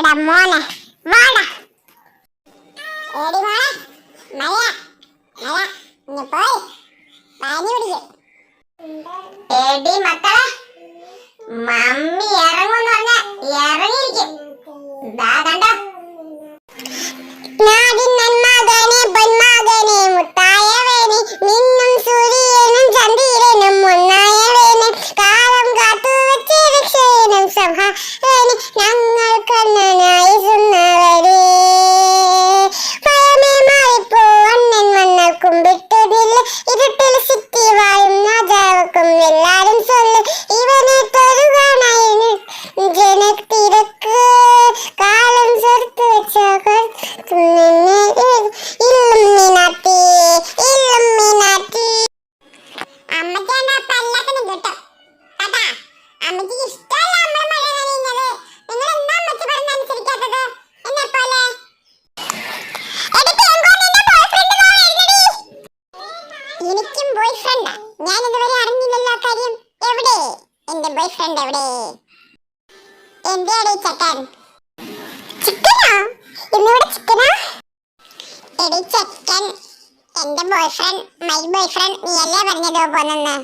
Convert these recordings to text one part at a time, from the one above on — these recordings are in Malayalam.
എടാ മോനെ വാടാ. എടി മോനെ മഴ മഴ ഇനി പോയി. പാനി പിടിക്ക് എടി മക്കളെ മമ്മി ഇറങ്ങും പറഞ്ഞ ഇറങ്ങിയിരിക്കും. കണ്ടോ? നാദിൻ നന്മാതേനെ പൊന്മാതേനെ മുത്തായവേനെ നിന്നും സൂര്യനും ചന്ദ്രനും ഒന്നായവേനെ കാലം കാത്തു വെച്ച് രക്ഷേനും സഭ ഞങ്ങൾ ബോയ് ഫ്രണ്ട് എവിടെ? എന്തിയാടി ചക്കൻ ചിക്കനോ? ഇന്നിവിടെ ചിക്കനാ? എടി ചക്കൻ എന്റെ boyfriend my boyfriend നീയല്ലേ പറഞ്ഞതോ പോന്നെന്ന്?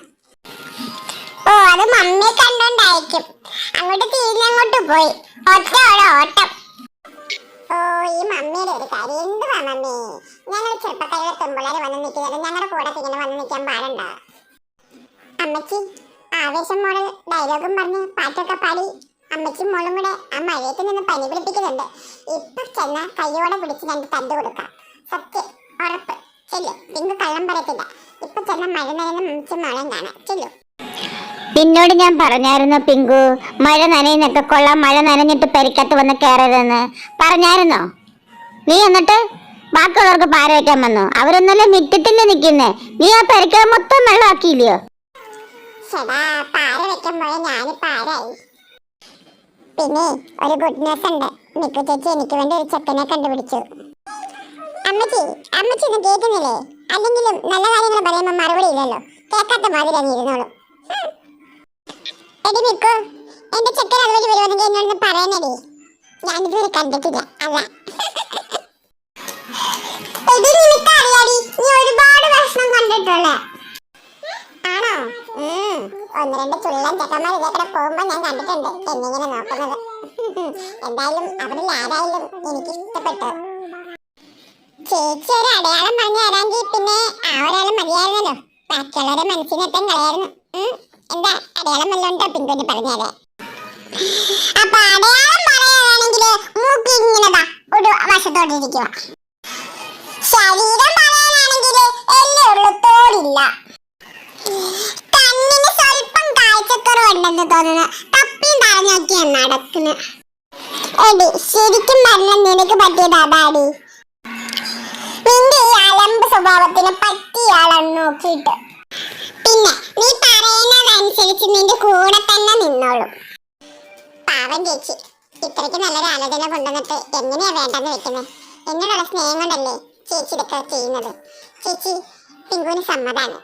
ഓ അത് മമ്മിയെ കണ്ടോണ്ടായിരിക്കും. അങ്ങോട്ട് തിരിഞ്ഞങ്ങോട്ട് പോയി. ഒറ്റ ഓടെ ഓട്ടം ഓ ഈ മമ്മിയുടെ ഒരു കാര്യം. എന്തുവാ മമ്മി? ഞങ്ങൾ ചെറുപ്പക്കാരിലെ പെമ്പിള്ളേര് വന്ന് നിൽക്കുന്നത്. ഞങ്ങളുടെ കൂടെ ഇങ്ങനെ വന്ന് നിൽക്കാൻ പാടണ്ട? അമ്മച്ചി ആവേശം മോഡൽ ഡയലോഗും പറഞ്ഞ് പാട്ടൊക്കെ പാടി അമ്മച്ചും മോളും കൂടെ ആ മഴയത്ത് നിന്ന് പനി പിടിപ്പിക്കുന്നുണ്ട്. ഇപ്പൊ ചെന്ന കയ്യോടെ പിടിച്ച് രണ്ട് തണ്ട് കൊടുക്കാം. സത്യം ഉറപ്പ്. ചെല്ലു പിങ്ക് കള്ളം പറയത്തില്ല. ഇപ്പൊ ചെന്ന മഴ നനയുന്ന അമ്മച്ചും മോളെയും കാണാം. ചെല്ലു. നിന്നോട് ഞാൻ പറഞ്ഞായിരുന്നു പിങ്കു. മഴ നനയുന്നൊക്കെ കൊള്ളാം. മഴ നനഞ്ഞിട്ട് പെരിക്കത്ത് വന്ന് കയറരുതെന്ന് പറഞ്ഞായിരുന്നോ? നീ എന്നിട്ട്? ബാക്കിയുള്ളവർക്ക് പാര വയ്ക്കാൻ വന്നു. അവരൊന്നല്ലേ മിറ്റത്തിന്റെ നിൽക്കുന്നേ? നീ ആ പെരിക്കത് മൊത്തം വെള്ളമാക്കിയില്ലയോ? ചേടാ പാര വെക്കുമ്പോഴേ ഞാൻ പാറായി പിന്നെ ഒരു ഗുഡ് ന്യൂസ് ഉണ്ട്. മിക്കു ചേച്ചി എനിക്ക് വേണ്ടി ഒരു ചെക്കനെ കണ്ടുപിടിച്ചു. അമ്മച്ചി അമ്മച്ചി ഒന്നും കേൾക്കുന്നില്ലേ അല്ലെങ്കിലും നല്ല കാര്യങ്ങൾ പറയുമ്പോൾ മറുപടി ഇല്ലല്ലോ. കേൾക്കാത്ത മാതിരി അങ്ങ് എടി മിക്കു എന്റെ ചെക്കൻ അതുവഴി വരുവാണെങ്കിൽ എന്നോട് പറയാനടി ഞാനിതുവരെ കണ്ടിട്ടില്ല. അല്ല ഒന്ന് രണ്ട് ചുള്ളൻ ചെക്കന്മാർ ഇതേക്കൂടെ പോകുമ്പോ ഞാൻ കണ്ടിട്ടുണ്ട്. എന്നിങ്ങനെ നോക്കുന്നത്. എന്തായാലും അവരിൽ ആരായാലും എനിക്ക് ഇഷ്ടപ്പെട്ടു. ചേച്ചി ഒരു അടയാളം പറഞ്ഞു തരാമെങ്കിൽ പിന്നെ ആ ഒരാൾ മതിയായിരുന്നല്ലോ. ബാക്കിയുള്ളവരെ മനസ്സിനെത്താൻ കളയായിരുന്നു. എന്താ അടയാളം വല്ലതും ഉണ്ടോ പിന്തുണി പറഞ്ഞാലേ അപ്പൊ അടയാളം പറയാനാണെങ്കിൽ മൂക്ക് ഇങ്ങനെ ഒരു വശത്തോട്ടിരിക്കുക ശരീരം പറയാനാണെങ്കിൽ എല്ലേ കാഴ്ചക്കുറവുണ്ടെന്ന് തോന്നുന്നു. തപ്പിയും തറഞ്ഞൊക്കെയാ നടക്കുന്നു. എടി ശരിക്കും പറഞ്ഞ നിനക്ക് പറ്റിയത് അതാടി നിന്റെ ഈ അലമ്പ് സ്വഭാവത്തിന് പറ്റിയ നോക്കിയിട്ട്. പിന്നെ നീ പറയുന്നതനുസരിച്ച് നിന്റെ കൂടെ തന്നെ നിന്നോളും. പാവം ചേച്ചി ഇത്രയ്ക്ക് നല്ലൊരു ആലോചന കൊണ്ടുവന്നിട്ട് എങ്ങനെയാ വേണ്ടെന്ന് വെക്കുന്നത് എന്നോടുള്ള സ്നേഹം കൊണ്ടല്ലേ ചേച്ചി ഇതൊക്കെ ചെയ്യുന്നത്? ചേച്ചി പിങ്കുവിന് സമ്മതാണ്.